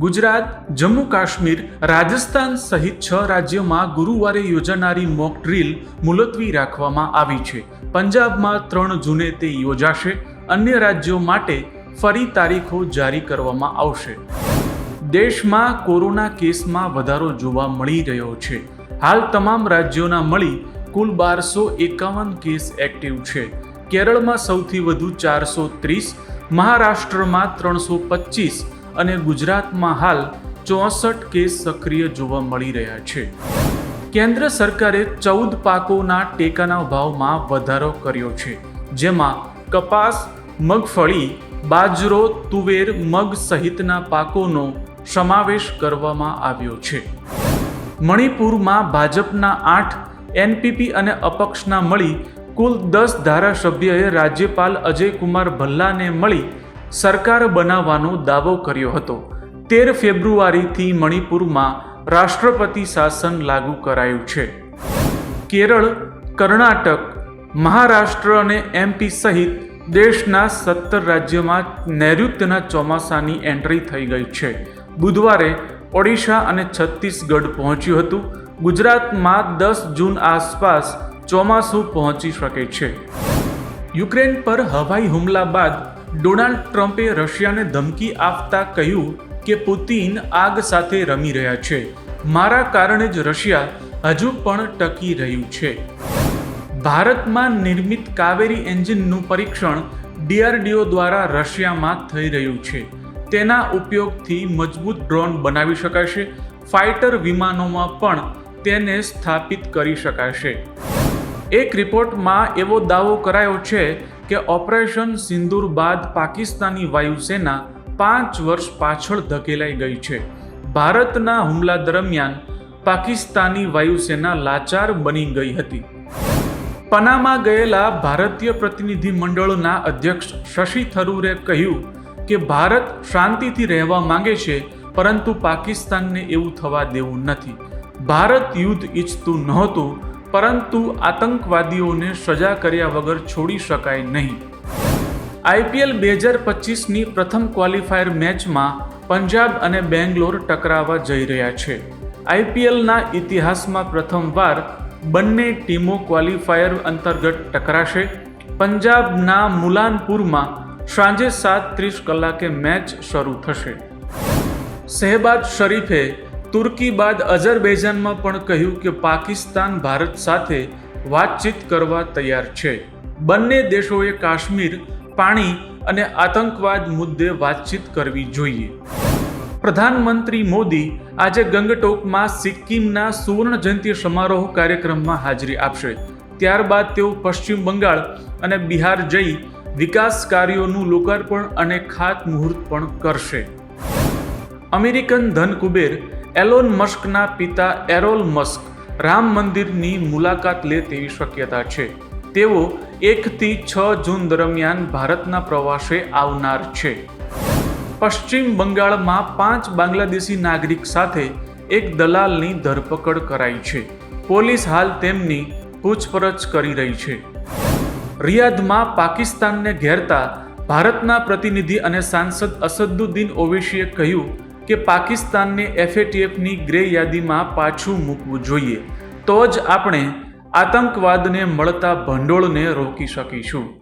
ગુજરાત, જમ્મુ કાશ્મીર, રાજસ્થાન સહિત છ રાજ્યોમાં ગુરુવારે યોજાનારી મોક ડ્રીલ મુલતવી રાખવામાં આવી છે. પંજાબમાં ત્રણ જૂને તે યોજાશે. અન્ય રાજ્યો માટે ફરી તારીખો જારી કરવામાં આવશે. દેશમાં કોરોના કેસમાં વધારો જોવા મળી રહ્યો છે. હાલ તમામ રાજ્યોના મળી કુલ બારસો એકાવન કેસ એક્ટિવ છે. કેરળમાં સૌથી વધુ ચારસો ત્રીસ, મહારાષ્ટ્રમાં ત્રણસો પચીસ અને ગુજરાતમાં હાલ ચોસઠ કેસ સક્રિય જોવા મળી રહ્યા છે. કેન્દ્ર સરકારે ચૌદ પાકોના ટેકાના ભાવમાં વધારો કર્યો છે, જેમાં કપાસ, મગફળી, બાજરો, તુવેર, મગ સહિતના પાકોનો સમાવેશ કરવામાં આવ્યો છે. મણિપુરમાં ભાજપના આઠ, એનપીપી અને અપક્ષના મળી કુલ દસ ધારાસભ્યએ રાજ્યપાલ અજયકુમાર ભલ્લાને મળી સરકાર બનાવવાનો દાવો કર્યો હતો. તેર ફેબ્રુઆરીથી મણિપુરમાં રાષ્ટ્રપતિ શાસન લાગુ કરાયું છે. કેરળ, કર્ણાટક, મહારાષ્ટ્ર અને એમપી સહિત દેશના સત્તર રાજ્યમાં નૈઋત્યના ચોમાસાની એન્ટ્રી થઈ ગઈ છે. બુધવારે ઓડિશા અને છત્તીસગઢ પહોંચ્યું હતું. ગુજરાતમાં દસ જૂન આસપાસ ચોમાસું પહોંચી શકે છે. યુક્રેન પર હવાઈ હુમલા બાદ ડોનાલ્ડ ટ્રમ્પે રશિયાને ધમકી આપતા કહ્યું કે પુતિન આગ સાથે રમી રહ્યા છે. મારા કારણે જ રશિયા હજુ પણ ટકી રહ્યું છે. ભારતમાં નિર્મિત કાવેરી એન્જિનનું પરીક્ષણ ડીઆરડીઓ દ્વારા રશિયામાં થઈ રહ્યું છે. તેના ઉપયોગથી મજબૂત ડ્રોન બનાવી શકાશે, ફાઇટર વિમાનોમાં પણ તેને સ્થાપિત કરી શકાશે. એક રિપોર્ટમાં એવો દાવો કરાયો છે કે ઓપરેશન સિંદૂર બાદ પાકિસ્તાની વાયુસેના પાંચ વર્ષ પાછળ ધકેલાઈ ગઈ છે. ભારતના હુમલા દરમિયાન પાકિસ્તાની વાયુસેના લાચાર બની ગઈ હતી. પનામા ગયેલા ભારતીય પ્રતિનિધિ મંડળના અધ્યક્ષ શશી થરૂરે કહ્યું કે ભારત શાંતિથી રહેવા માંગે છે, પરંતુ પાકિસ્તાનને એવું થવા દેવું નથી. ભારત યુદ્ધ ઈચ્છતું નહોતું પરંતુ આતંકવાદીઓને સજા કર્યા વગર છોડી શકાય નહીં. આઈપીએલ બે હજાર પચીસની પ્રથમ ક્વોલિફાયર મેચમાં પંજાબ અને બેંગ્લોર ટકરાવા જઈ રહ્યા છે. આઈપીએલના ઇતિહાસમાં પ્રથમવાર બંને ટીમો ક્વોલિફાયર અંતર્ગત ટકરાશે. પંજાબના મુલાનપુરમાં સાંજે સાત ત્રીસ કલાકે મેચ શરૂ થશે. શહેબાજ શરીફે તુર્કી બાદ અઝરબૈજાનમાં પણ કહ્યું કે પાકિસ્તાન ભારત સાથે વાતચીત કરવા તૈયાર છે. બંને દેશોએ કાશ્મીર, પાણી અને આતંકવાદ મુદ્દે વાતચીત કરવી જોઈએ. પ્રધાનમંત્રી મોદી આજે ગંગટોકમાં સિક્કિમના સુવર્ણ જયંતિ સમારોહ કાર્યક્રમમાં હાજરી આપશે. ત્યારબાદ તેઓ પશ્ચિમ બંગાળ અને બિહાર જઈ વિકાસ કાર્યોનું લોકાર્પણ અને ખાતમુહૂર્ત પણ કરશે. અમેરિકન ધનકુબેર એલોન મસ્કના પિતા એરોલ મસ્ક રામ મંદિરની મુલાકાત લે તેવી શક્યતા છે. તેઓ એકથી છ જૂન દરમિયાન ભારતના પ્રવાસે આવનાર છે. પશ્ચિમ બંગાળમાં પાંચ બાંગ્લાદેશી નાગરિક સાથે એક દલાલની ધરપકડ કરાઈ છે. પોલીસ હાલ તેમની પૂછપરછ કરી રહી છે. રિયાદમાં પાકિસ્તાનને ઘેરતા ભારતના પ્રતિનિધિ અને સાંસદ અસદુદ્દીન ઓવેશીએ કહ્યું કે પાકિસ્તાનને એફએટીએફની ગ્રે યાદીમાં પાછું મૂકવું જોઈએ. તો જ આપણે આતંકવાદને મળતા ભંડોળને રોકી શકીશું.